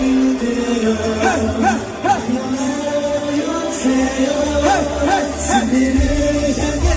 Hey hey hey. Hey hey.